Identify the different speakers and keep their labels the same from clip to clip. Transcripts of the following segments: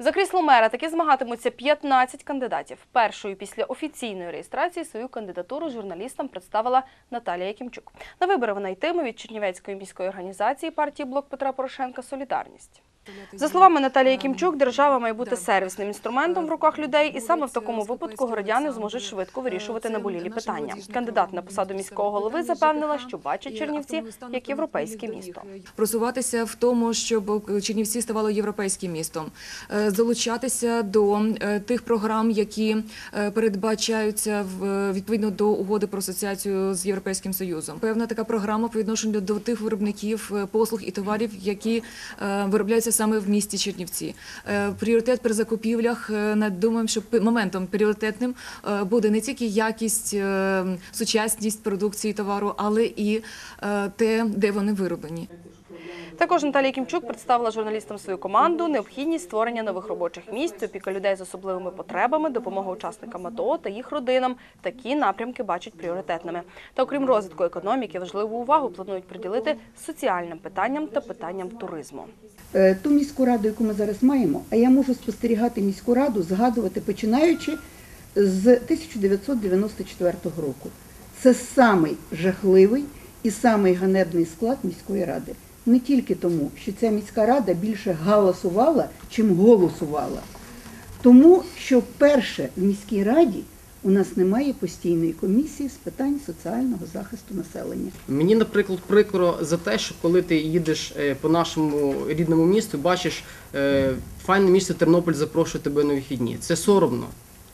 Speaker 1: За крісло мера таки змагатимуться 15 кандидатів. Першою після офіційної реєстрації свою кандидатуру журналістам представила Наталія Якимчук. На вибори вона йтиме від Чернівецької міської організації партії Блок Петра Порошенка Солідарність. За словами Наталії Якимчук, держава має бути сервісним інструментом в руках людей, і саме в такому випадку городяни зможуть швидко вирішувати наболілі питання. Кандидат на посаду міського голови запевнила, що бачить Чернівці як європейське місто.
Speaker 2: просуватися в тому, щоб Чернівці ставало європейським містом, е, залучатися до е, тих програм, які е, передбачаються в відповідно до угоди про асоціацію з європейським союзом. Певна така програма по відношенню до тих виробників е, послуг і товарів, які е, виробляються саме в місті Чернівці. Е, Пріоритет при закупівлях е, думаємо, що моментом пріоритетним е, буде не тільки якість, сучасність продукції товару, але і те, де вони вироблені.
Speaker 1: Також Наталія Кімчук представила журналістам свою команду, необхідність створення нових робочих місць, опіка людей з особливими потребами, допомога учасникам АТО та їх родинам. Такі напрямки бачать пріоритетними. Та окрім розвитку економіки, важливу увагу планують приділити соціальним питанням та питанням туризму.
Speaker 3: Е, ту міську раду, яку ми зараз маємо, а я можу спостерігати міську раду, згадувати починаючи з 1994 року. Це самий жахливий і самий ганебний склад міської ради. Не тільки тому, що ця міська рада більше галасувала, чим голосувала. Тому що перше в міській раді у нас немає постійної комісії з питань соціального захисту населення.
Speaker 4: Мені, наприклад, прикро за те, що коли ти їдеш е, по нашому рідному місту, бачиш е, файне місто Тернопіль запрошує тебе на вихідні. Це соромно.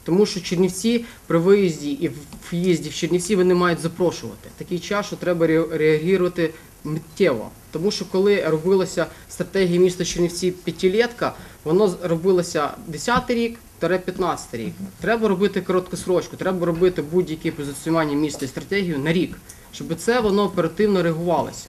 Speaker 4: Тому що Чернівці при виїзді і в'їзді в Чернівці вони мають запрошувати. Такий час, що треба реагувати миттєво. Тому що коли робилася стратегія міста Чернівці п'ятилетка, воно робилося 10 рік, 15 рік. Треба робити короткосрочку, треба робити будь-яке позиціонування міста і стратегію на рік, щоб це воно оперативно реагувалося.